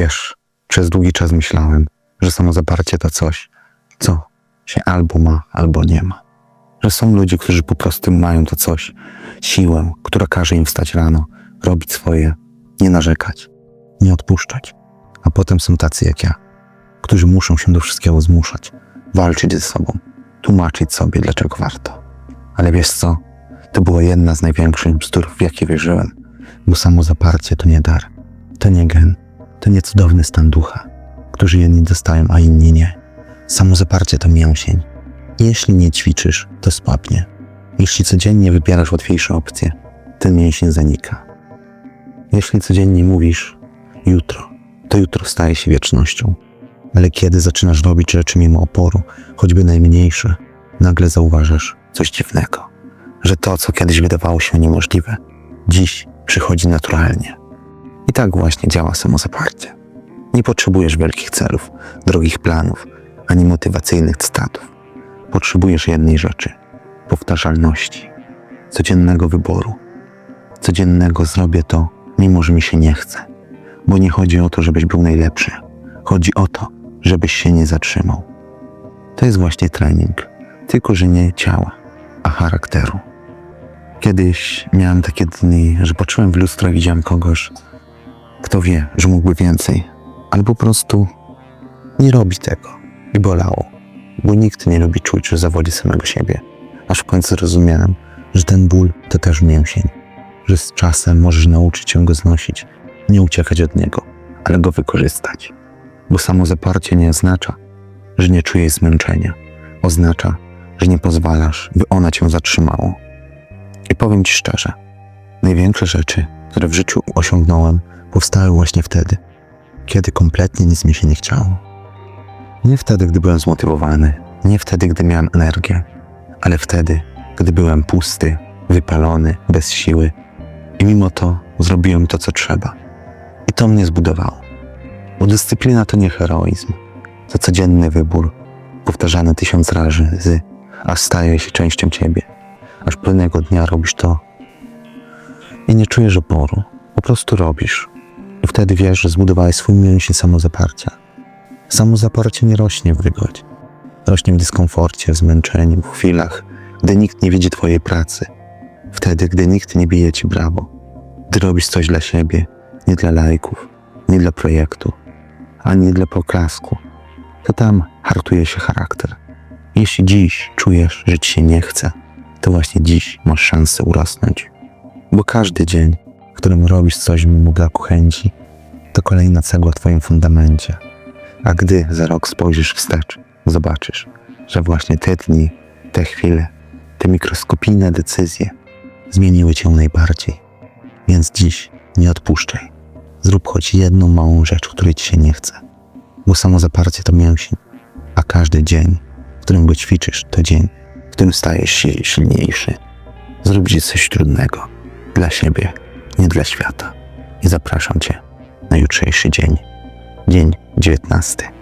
Wiesz, przez długi czas myślałem, że samozaparcie to coś, co się albo ma, albo nie ma. Że są ludzie, którzy po prostu mają to coś, siłę, która każe im wstać rano, robić swoje, nie narzekać, nie odpuszczać. A potem są tacy jak ja, którzy muszą się do wszystkiego zmuszać, walczyć ze sobą, tłumaczyć sobie, dlaczego warto. Ale wiesz co? To była jedna z największych bzdur, w jakie wierzyłem. Bo samo zaparcie to nie dar, to nie gen, to nie cudowny stan ducha, którzy jedni dostają, a inni nie. Samo zaparcie to mięsień. Jeśli nie ćwiczysz, to słabnie. Jeśli codziennie wybierasz łatwiejsze opcje, ten mięsień zanika. Jeśli codziennie mówisz jutro, to jutro staje się wiecznością. Ale kiedy zaczynasz robić rzeczy mimo oporu, choćby najmniejsze, nagle zauważasz coś dziwnego, że to, co kiedyś wydawało się niemożliwe, dziś przychodzi naturalnie. I tak właśnie działa samozaparcie. Nie potrzebujesz wielkich celów, drogich planów, ani motywacyjnych cytatów. Potrzebujesz jednej rzeczy powtarzalności, codziennego wyboru. Codziennego zrobię to, mimo że mi się nie chce. Bo nie chodzi o to, żebyś był najlepszy. Chodzi o to, żebyś się nie zatrzymał. To jest właśnie trening, tylko że nie ciała, a charakteru. Kiedyś miałem takie dni, że patrzyłem w lustro i widziałem kogoś, kto wie, że mógłby więcej, ale po prostu nie robi tego i bolało, bo nikt nie lubi czuć, że zawodzi samego siebie. Aż w końcu zrozumiałem, że ten ból to też mięsień, że z czasem możesz nauczyć się go znosić, nie uciekać od niego, ale go wykorzystać. Bo samo zaparcie nie oznacza, że nie czujesz zmęczenia. Oznacza, że nie pozwalasz, by ona cię zatrzymało. I powiem ci szczerze, największe rzeczy, które w życiu osiągnąłem, powstały właśnie wtedy, kiedy kompletnie nic mi się nie chciało. Nie wtedy, gdy byłem zmotywowany, nie wtedy, gdy miałem energię, ale wtedy, gdy byłem pusty, wypalony, bez siły i mimo to zrobiłem to, co trzeba. I to mnie zbudowało. Bo dyscyplina to nie heroizm, to codzienny wybór, powtarzany tysiąc razy, aż staje się częścią ciebie. Aż pewnego dnia robisz to i nie czujesz oporu. Po prostu robisz. Wtedy wiesz, że zbudowałeś swój mięsień samozaparcia. Samozaparcie nie rośnie w wygodzie. Rośnie w dyskomforcie, w zmęczeniu, w chwilach, gdy nikt nie widzi twojej pracy. Wtedy, gdy nikt nie bije ci brawo. Gdy robisz coś dla siebie, nie dla lajków, nie dla projektu, ani dla poklasku. To tam hartuje się charakter. Jeśli dziś czujesz, że ci się nie chce, to właśnie dziś masz szansę urosnąć. Bo każdy dzień, w którym robisz coś mimo braku chęci, to kolejna cegła w twoim fundamencie. A gdy za rok spojrzysz wstecz, zobaczysz, że właśnie te dni, te chwile, te mikroskopijne decyzje zmieniły cię najbardziej. Więc dziś nie odpuszczaj. Zrób choć jedną małą rzecz, której ci się nie chce. Bo samo zaparcie to mięsień, a każdy dzień, w którym go ćwiczysz, to dzień, w którym stajesz się silniejszy. Zrób dziś coś trudnego dla siebie, nie dla świata. I zapraszam cię na jutrzejszy dzień. Dzień 19.